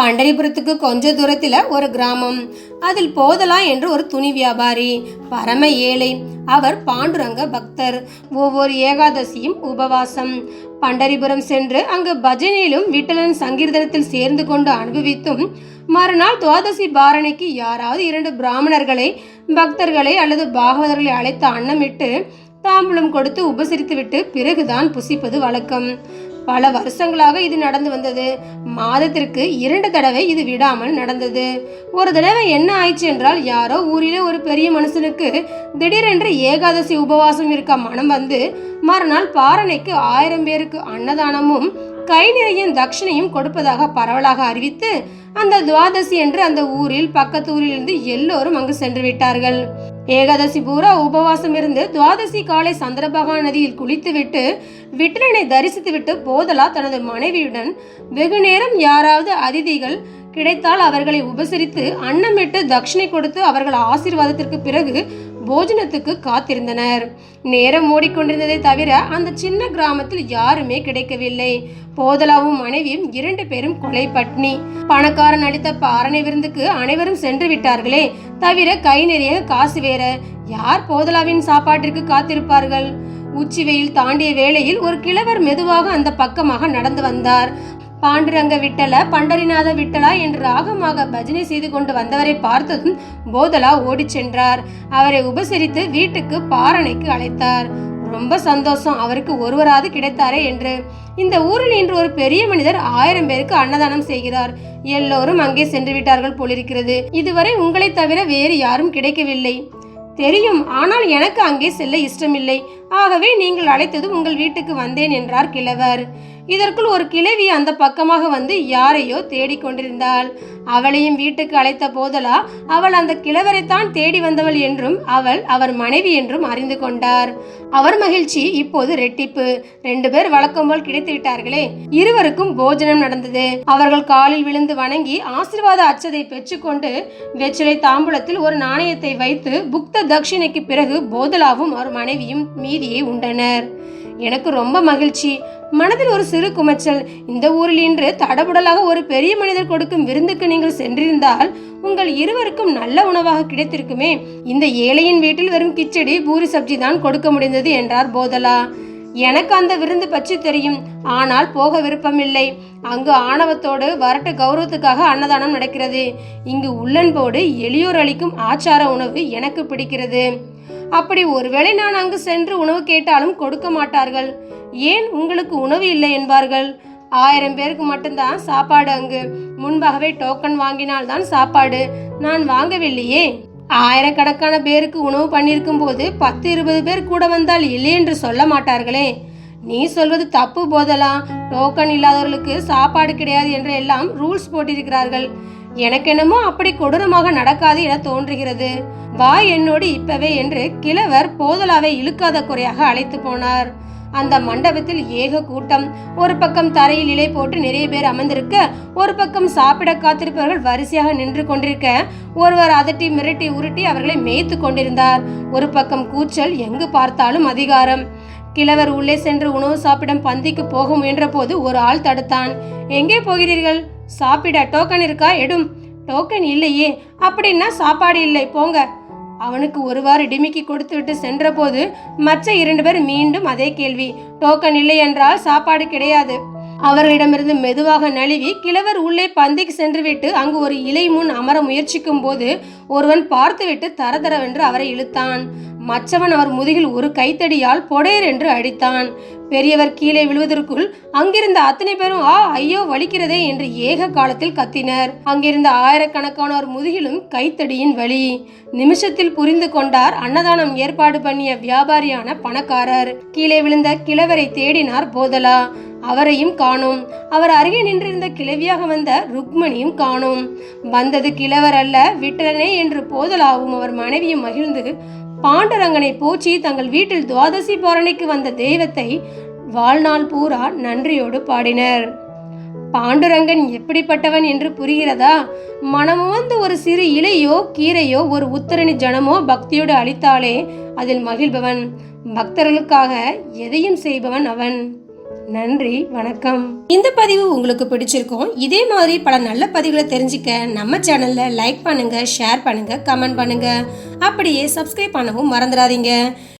பண்டரிபுரத்துக்கு கொஞ்ச தூரத்தில் ஒரு கிராமம். அதில் போதலா என்று ஒரு துணி வியாபாரி பரம ஏழை. அவர் பாண்டுரங்க பக்தர். ஒவ்வொரு ஏகாதசியும் உபவாசம். பண்டரிபுரம் சென்று அங்கு பஜனையிலும் விட்டலன் சங்கீர்த்தனத்தில் சேர்ந்து கொண்டு அனுபவித்தும் மறுநாள் துவாதசி பாரணைக்கு யாராவது இரண்டு பிராமணர்களை பக்தர்களை அல்லது பாகவதர்களை அழைத்து அன்னமிட்டு தாம்பூலம் கொடுத்து உபசரித்துவிட்டு பிறகுதான் புசிப்பது வழக்கம். பல வருஷங்களாக இது நடந்து வந்தது. மாதத்திற்கு இரண்டு தடவை இது விடாமல் நடந்தது. ஒரு தடவை என்ன ஆயிடுச்சு என்றால் யாரோ ஊரிலே ஒரு பெரிய மனுஷனுக்கு திடீரென்று ஏகாதசி உபவாசம் இருக்க மனம் வந்து மறுநாள் பாரணைக்கு ஆயிரம் பேருக்கு அன்னதானமும் கை நிறைய தட்சிணையும் கொடுப்பதாக பரவலாக அறிவித்து அந்த துவாதசி என்று அந்த ஊரில் பக்கத்து ஊரிலிருந்து எல்லோரும் அங்கு சென்று விட்டார்கள். ஏகாதசி பூரா உபவாசம் இருந்து துவாதசி காலை சந்திரபகா நதியில் குளித்துவிட்டு விட்டலனை தரிசித்துவிட்டு போதலா தனது மனைவியுடன் வெகு நேரம் யாராவது அதிதிகள் கிடைத்தால் அவர்களை உபசரித்து அன்னமிட்டு தட்சிணை கொடுத்து அவர்கள் ஆசீர்வாதத்திற்கு பிறகு போஜனத்துக்கு காத்திருந்தனர். நேரம் ஓடிக்கொண்டிருந்ததை தவிர அந்த சின்ன கிராமத்தில் யாருமே கிடைக்கவில்லை. போதலாவும் மனைவியும் இரண்டு பேரும் கொலை பட்னி. பணக்காரன் அளித்த பாரணை விருந்துக்கு அனைவரும் சென்று விட்டார்களே தவிர கை நிறைய காசு வேற. யார் போதலாவின் சாப்பாட்டிற்கு காத்திருப்பார்கள்? உச்சி வெயில் தாண்டிய வேளையில் ஒரு கிழவர் மெதுவாக அந்த பக்கமாக நடந்து வந்தார். பாண்டுரங்க விட்டல பண்டரிநாத விட்டலா என்று ராகமாக பஜனை செய்து கொண்டு வந்தவரை பார்த்ததும் போதலா ஓடிச் சென்றார். அவரை உபசரித்து வீட்டுக்கு பாரணைக்கு அழைத்தார். ரொம்ப சந்தோஷம் அவருக்கு ஒருவராது கிடைத்தாரே என்று. இந்த ஊரில் இன்று ஒரு பெரிய மனிதர் ஆயிரம் பேருக்கு அன்னதானம் செய்கிறார். எல்லோரும் அங்கே சென்று விட்டார்கள் போலிருக்கிறது. இதுவரை உங்களை தவிர வேறு யாரும் கிடைக்கவில்லை. தெரியும் ஆனால் எனக்கு அங்கே செல்ல இஷ்டமில்லை. ஆகவே நீங்கள் அழைத்தது உங்கள் வீட்டுக்கு வந்தேன் என்றார் கிழவர். இதற்குள் ஒரு கிழவி அந்த பக்கமாக வந்து யாரையோ தேடிக் கொண்டிருந்தாள். அவளையும் வீட்டுக்கு அழைத்த போதலா அவள் அந்த கிழவரைத்தான் தேடி வந்தவள் என்றும் அவள் அவர் மனைவி என்றும் அறிந்து கொண்டார். அவர் மகிழ்ச்சி இப்போது ரெட்டிப்பு. ரெண்டு பேர் வழக்கம் போல் கிடைத்து விட்டார்களே. இருவருக்கும் போஜனம் நடந்தது. அவர்கள் காலில் விழுந்து வணங்கி ஆசீர்வாத அச்சதை பெற்றுக்கொண்டு வெற்றிலை தாம்பூலத்தில் ஒரு நாணயத்தை வைத்து புக்த தட்சிணைக்கு பிறகு போதலாவும் அவர் மனைவியும் மீ பீதியை உண்டனர். எனக்கு ரொம்ப மகிழ்ச்சி. மனதில் ஒரு சிறு குமைச்சல். இந்த ஊரில் இன்று தடபுடலாக ஒரு பெரிய மனிதர் கொடுக்கும் விருந்துக்கு நீங்கள் சென்றிருந்தால் உங்கள் இருவருக்கும் நல்ல உணவாக கிடைத்திருக்குமே. இந்த ஏழையின் வீட்டில் வெறும் கிச்சடி பூரி சப்ஜி தான் கொடுக்க முடிந்தது என்றார் போதலா. எனக்கு அந்த விருந்து பற்றி தெரியும். ஆனால் போக விருப்பமில்லை அங்கு ஆணவத்தோடு வரட்டு கௌரவத்துக்காக அன்னதானம் நடக்கிறது. இங்கு உள்ளன்போடு எளியோர் அளிக்கும் ஆச்சார உணவு எனக்கு பிடிக்கிறது. அப்படி ஒருவேளை நான் அங்கு சென்று உணவு கேட்டாலும் கொடுக்க மாட்டார்கள். ஏன் உங்களுக்கு உணவு இல்லை என்பார்கள். ஆயிரம் பேருக்கு மட்டும்தான் சாப்பாடு அங்கு. முன்பாகவே டோக்கன் வாங்கினால்தான் சாப்பாடு. நான் வாங்கவில்லையே. ஆயிரக்கணக்கான பேருக்கு உணவு பண்ணியிருக்கும் போது பத்து இருபது பேர் கூட வந்தால் இல்லை என்று சொல்ல மாட்டார்களே. நீ சொல்வது தப்பு போதெல்லாம் டோக்கன் இல்லாதவர்களுக்கு சாப்பாடு கிடையாது என்று எல்லாம் ரூல்ஸ் போட்டிருக்கிறார்கள். எனக்கு என்னமோ அப்படி கொடூரமாக நடக்காது என தோன்றுகிறது. வா என்னோடு இப்பவே என்று கிழவர் போதலாவை இழுக்காத குறையாக அழைத்து போனார். அந்த மண்டபத்தில் ஏக கூட்டம் ஒரு பக்கம் தரையில் இலை போட்டு நிறைய பேர் அமர்ந்திருக்க ஒரு பக்கம் சாப்பிட காத்திருப்பவர்கள் வரிசையாக நின்று கொண்டிருக்க ஒருவர் அதட்டி மிரட்டி உருட்டி அவர்களை மேய்த்து கொண்டிருந்தார். ஒரு பக்கம் கூச்சல் எங்கு பார்த்தாலும் அதிகாரம். கிழவர் உள்ளே சென்று உணவு சாப்பிடும் பந்திக்கு போக முயன்ற போது ஒரு ஆள் தடுத்தான். எங்கே போகிறீர்கள்? சாப்பிட டோக்கன் இருக்கா? எடும். டோக்கன் இல்லையே. அப்படின்னா சாப்பாடு இல்லை. போங்க. அவனுக்கு ஒருவாறு டிமிக்கி கொடுத்துவிட்டு சென்றபோது மற்ற இரண்டு பேர் மீண்டும் அதே கேள்வி. டோக்கன் இல்லை என்றால் சாப்பாடு கிடையாது. அவர்களிடமிருந்து மெதுவாக நழுவி கிழவர் உள்ளே பந்திக்கு சென்றுவிட்டு அங்கு ஒரு இலை முன் அமர முயற்சிக்கும் போது ஒருவன் பார்த்துவிட்டு தரதரவென்று அவரை இழுத்தான். மற்றவன் அவர் முதுகில் ஒரு கைத்தடியால் பொடையர் என்று அடித்தான். பெரியவர் கீழே விழுவதற்குள் அங்கிருந்த அத்தனை பேரும் ஆ ஐயோ வலிக்கிறதே என்று ஏக காலத்தில் கத்தினர். அங்கிருந்த ஆயிரக்கணக்கானோர் முதுகிலும் கைத்தடியின் வலி. நிமிஷத்தில் புரிந்து கொண்டார் அன்னதானம் ஏற்பாடு பண்ணிய வியாபாரியான பணக்காரர். கீழே விழுந்த கிழவரை தேடினார் போதலா. அவரையும் காணும். அவர் அருகே நின்றிருந்த கிழவியாக வந்த ருக்மணியும் காணும். வந்தது கிழவர் அல்ல விட்டனே என்று போதலாவும் அவர் மனைவியும் மகிழ்ந்து பாண்டரங்கனை போச்சி தங்கள் வீட்டில் துவாதசி பாரணைக்கு வந்த தெய்வத்தை வாழ்நாள் பூரா நன்றியோடு பாடினர். பாண்டுரங்கன் எப்படிப்பட்டவன் என்று புரிகிறதா? மனமுவந்த ஒரு சிறு இலையோ கீரையோ ஒரு உத்தரணி ஜனமோ பக்தியோடு அளித்தாலே அதில் மகிழ்பவன். பக்தர்களுக்காக எதையும் செய்பவன் அவன். நன்றி வணக்கம். இந்த பதிவு உங்களுக்கு பிடிச்சிருக்கும் இதே மாதிரி பல நல்ல பதிவுகளை தெரிஞ்சுக்க நம்ம சேனல்ல லைக் பண்ணுங்க ஷேர் பண்ணுங்க கமெண்ட் பண்ணுங்க. அப்படியே சப்ஸ்கிரைப் பண்ணவும் மறந்துடாதீங்க.